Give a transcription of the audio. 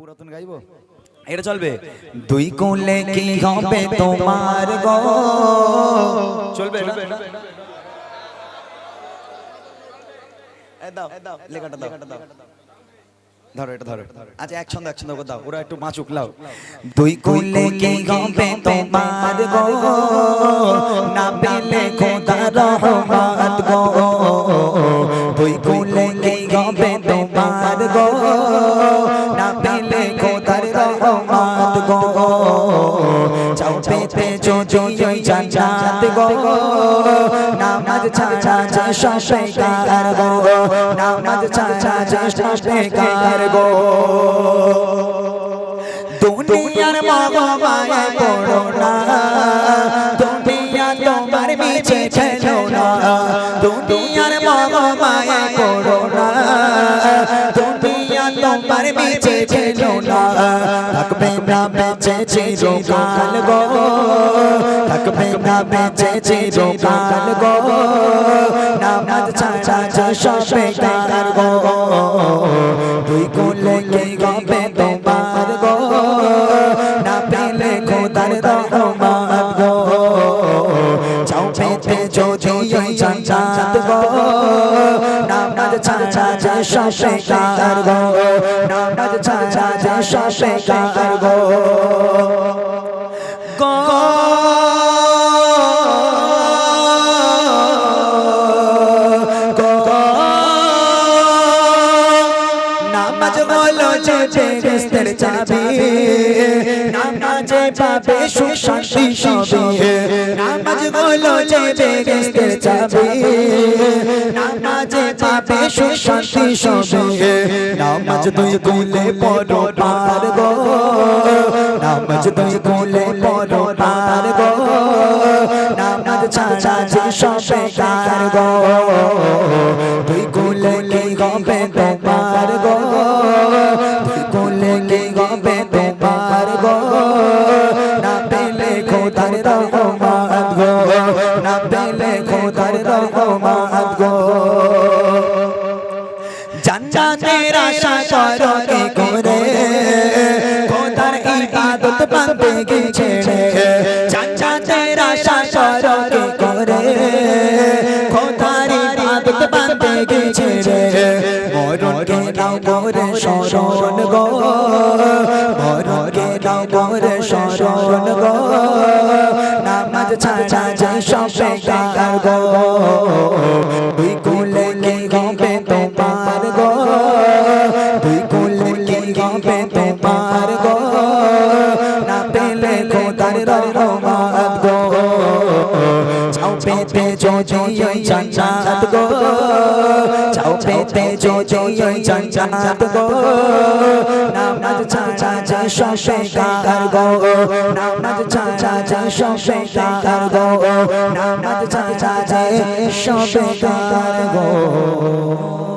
পুরাতন গাইবো? এটা চলবে। দুই কোলে কি হবে তোমার গো? চলবে? লেখাটা দাও। ধরো এটা ধরো আচ্ছা এক ছন্দ এক ছন্দ দাও। ওরা একটু মাছুক লাও। দুই কোলে কি হবে তোমার গো? না পেলে খোদা রহমত গো। দুই কোলে কি হবে তোমার গো? না পেলে রহমত গো। চাও পেতে ওই জান্নাত গো। নামাজ ছাড়া যে সব বেকার গো। নামাজ ছাড়া যে সব বেকার গো। দুনিয়ার পড়ো না। দুনিয়া তোমার দুনিয়ার মগমায় পড়ো ছেলো না। থাকবে না বেঁচে চিরকাল গো। থাকবে না বেঁচে চিরকাল গো। নামাজ ছাড়া যে সব বেকার গো। দুই কোলে কে গবে তোমার গো। না পেলে খোদার রহমত গো। চাও পেতে যদি ওই জান্নাত গো। নামাজ ছাড়া যে সব বেকার গো। নামাজ ছাড়া যে সব বেকার গো। নামাজ বলো যে বেহেস্তের চাবি। পাবে সুখ শান্তি সবে। নামাজ বলো যে বেহেস্তের চাবি। নামাজে পাবে সুখ শান্তি সবে। নামাজ দুই গুলে পড়ো পার গো। নামাজ দুই গুলে পড়ো পার গো। নামাজ ছাড়া যে সব বেকার গো। দুই গুলে কি গবে তোমার গো। দুই গুলে কি গবে তোমার গো। খোদার রহমত গো। না পেলে খোদার রহমত গো। জান্নাতের আশা করো কি করে খোদার ইবাদত বান্দে কি ছেড়ে জান্নাতের আশা করো কি করে খোদার ইবাদত বান্দে কি ছেড়ে মরণ কে নাও মোরে শরণ গো। মরণ কে নাও মোরে শরণ গো। নামাজ ছাড়া যে সব বেকার গো। দুই কুলে কি গবে তোমার গো? দুই কুলে কি গবে তোমার গো? না পেলে খোদার রহমত গো। চাও পেতে যদি ওই জান্নাত পেতে যদি ওই জান্নাত গো নামাজ ছাড়া যে সব বেকার গো নামাজ ছাড়া যে সব বেকার গো নামাজ ছাড়া যে সব বেকার গো